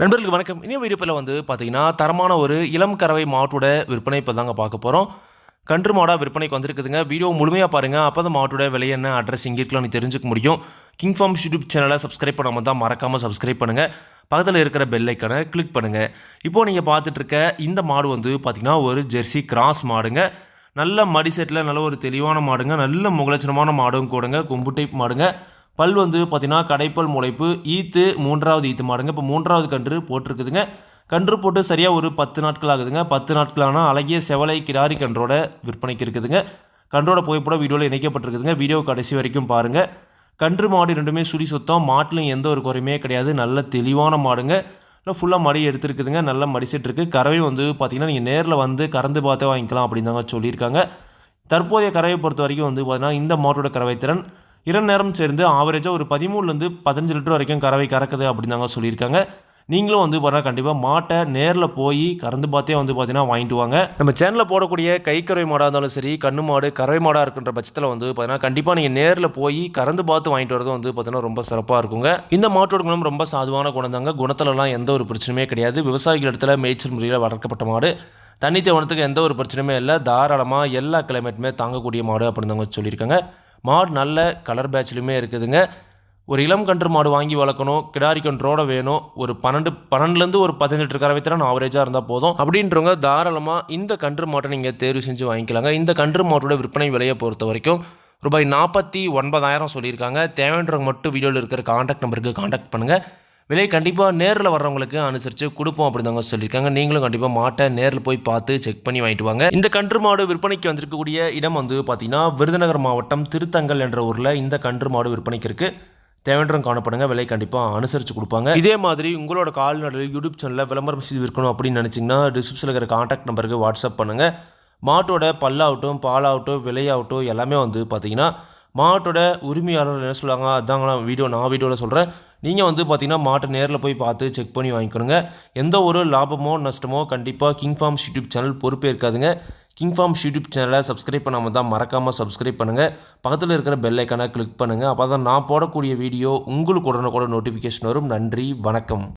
நண்பர்களுக்கு வணக்கம். இனிய வீடியோப்பில் வந்து பார்த்தீங்கன்னா தரமான ஒரு இளம் கறவை மாட்டோட விற்பனை இப்போ தாங்க பார்க்க போகிறோம் கன்று மாடாக விற்பனைக்கு வந்திருக்குதுங்க. வீடியோ முழுமையாக பாருங்கள் அப்போ தான் மாட்டோட விலை என்ன அட்ரஸ் எங்கே இருக்கலாம் தெரிஞ்சுக்க முடியும். கிங் ஃபார்ம் யூடியூப் சேனலை சப்ஸ்கிரைப் பண்ணாமல் தான் மறக்காமல் சப்ஸ்கிரைப் பண்ணுங்கள் பக்கத்தில் இருக்கிற பெல் ஐக்கனை கிளிக் பண்ணுங்கள் இப்போது நீங்கள் பார்த்துட்ருக்க இந்த மாடு வந்து பார்த்திங்கன்னா ஒரு ஜெர்சி கிராஸ் மாடுங்க. நல்ல மடி செட்டில் நல்ல ஒரு தெளிவான மாடுங்க. நல்ல முகலட்சணமான மாடும் கூடங்க. கொம்பு டைப் மாடுங்க. பல் வந்து பார்த்தீங்கன்னா கடைப்பல் முளைப்பு ஈத்து மூன்றாவது ஈத்து மாடுங்க. இப்போ மூன்றாவது கன்று போட்டிருக்குதுங்க. கன்று போட்டு சரியாக ஒரு பத்து நாட்கள் ஆகுதுங்க. பத்து நாட்களான அழகிய செவலை கிடாரி கன்றோட விற்பனைக்கு இருக்குதுங்க. கன்றோட புகைப்படம் வீடியோவில் இணைக்கப்பட்டிருக்குதுங்க. வீடியோ கடைசி வரைக்கும் பாருங்கள் கன்று மாடு ரெண்டுமே சுழி சுத்தம். மாட்டிலும் எந்த ஒரு குறையுமே கிடையாது. நல்ல தெளிவான மாடுங்க. இல்லை ஃபுல்லாக மடி எடுத்துருக்குதுங்க. நல்ல மடிசெட் இருக்குது கறவை வந்து பார்த்தீங்கன்னா நீங்கள் நேரில் வந்து கறந்து பார்த்தே வாங்கிக்கலாம் அப்படின்னு தாங்க சொல்லியிருக்காங்க. தற்போதைய கறவை பொறுத்த வரைக்கும் வந்து பார்த்திங்கன்னா இந்த மாட்டோட கறவை திறன் இரண்டு நேரம் சேர்ந்து ஆவரேஜாக ஒரு பதிமூணுலேருந்து பதினஞ்சு லிட்டர் வரைக்கும் கறவை கறக்குது அப்படின்னு தாங்க சொல்லியிருக்காங்க. நீங்களும் வந்து பார்த்தீங்கன்னா கண்டிப்பாக மாட்டை நேரில் போய் கறந்து பார்த்தே வந்து பார்த்தீங்கன்னா வாங்கிட்டு வாங்க. நம்ம சேனலில் போடக்கூடிய கை கறவை மாடாக இருந்தாலும் சரி கண்ணு மாடு கறவை மாடாக இருக்கின்ற பட்சத்தில் வந்து பார்த்தீங்கன்னா கண்டிப்பாக நீங்கள் நேரில் போய் கறந்து பார்த்து வாங்கிட்டு வரது வந்து பார்த்தீங்கன்னா ரொம்ப சிறப்பாக இருக்குங்க. இந்த மாட்டோட குணம் ரொம்ப சாதுவான குணம் தாங்க. குணத்துலலாம் எந்த ஒரு பிரச்சனையுமே கிடையாது. விவசாயிகள் இடத்துல மேய்ச்சல் முறையில் வளர்க்கப்பட்ட மாடு. தண்ணி தேவனத்துக்கு எந்த ஒரு பிரச்சனையுமே இல்லை. தாராளமாக எல்லா கிளைமேட்டுமே தாங்கக்கூடிய மாடு அப்படின்னு தாங்க சொல்லியிருக்காங்க. மாடு நல்ல கலர் பேட்ச்லையுமே இருக்குதுங்க. ஒரு இளம் கன்று மாடு வாங்கி வளர்க்கணும் கிடாரி கன்றோட வேணும். ஒரு பன்னெண்டு பன்னெண்டுலேருந்து ஒரு பதினஞ்சு லிட்டர் கறவை திறன் ஆவரேஜாக இருந்தால் போதும். அப்படின்றவங்க தாராளமாக இந்த கன்று மாட்டை நீங்கள் தேர்வு செஞ்சு வாங்கிக்கலாங்க. இந்த கன்று மாட்டோட விற்பனை விலையை பொறுத்த வரைக்கும் ரூபாய் நாற்பத்தி ஒன்பதாயிரம் சொல்லியிருக்காங்க. தேவைன்றவங்க மட்டும் வீடியோவில் இருக்கிற காண்டாக்ட் நம்பருக்கு காண்டாக்ட் பண்ணுங்கள் விலை கண்டிப்பாக நேரில் வர்றவங்களுக்கு அனுசரித்து கொடுப்போம் அப்படின்னு சொல்லியிருக்காங்க. நீங்களும் கண்டிப்பாக மாட்டை நேரில் போய் பார்த்து செக் பண்ணி வாங்கிட்டு வாங்க. இந்த கன்று மாடு விற்பனைக்கு வந்திருக்கக்கூடிய இடம் வந்து பார்த்தீங்கன்னா விருதுநகர் மாவட்டம் திருத்தங்கல் என்ற ஊரில் இந்த கன்று மாடு விற்பனைக்கு இருக்குது தேவையன்றம் காணப்படுங்க. விலை கண்டிப்பாக அனுசரித்து கொடுப்பாங்க. இதே மாதிரி உங்களோட கால்நடை யூடியூப் சேனலில் விளம்பரம் செய்து விற்கணும் அப்படின்னு நினச்சிங்கன்னா டிஸ்கிரிப்ஷனில் இருக்கிற காண்டாக்ட் நம்பருக்கு வாட்ஸ்அப் பண்ணுங்கள் மாட்டோட பல்லாகட்டும் பாலாகட்டும் விலையாகட்டும் எல்லாமே வந்து பார்த்தீங்கன்னா மாட்டோட உரிமையாளர் என்ன சொல்லுவாங்க? அதாங்க நான் வீடியோ நான் வீடியோவில் சொல்கிறேன் நீங்கள் வந்து பார்த்தீங்கன்னா மாட்டை நேரில் போய் பார்த்து செக் பண்ணி வாங்கிக்கணுங்க. எந்த ஒரு லாபமோ நஷ்டமோ கண்டிப்பாக கிங் ஃபார்ம்ஸ் யூடியூப் சேனல் பொறுப்பே இருக்காதுங்க. கிங் ஃபார்ம்ஸ் யூடியூப் சேனலை சப்ஸ்கிரைப் பண்ணாமல் தான் மறக்காமல் சப்ஸ்கிரைப் பண்ணுங்கள் பக்கத்தில் இருக்கிற பெல் ஐக்கானை கிளிக் பண்ணுங்கள் அப்போ தான் நான் போடக்கூடிய வீடியோ உங்களுக்கு உடனுக்குடன் நோட்டிஃபிகேஷன் வரும். நன்றி வணக்கம்.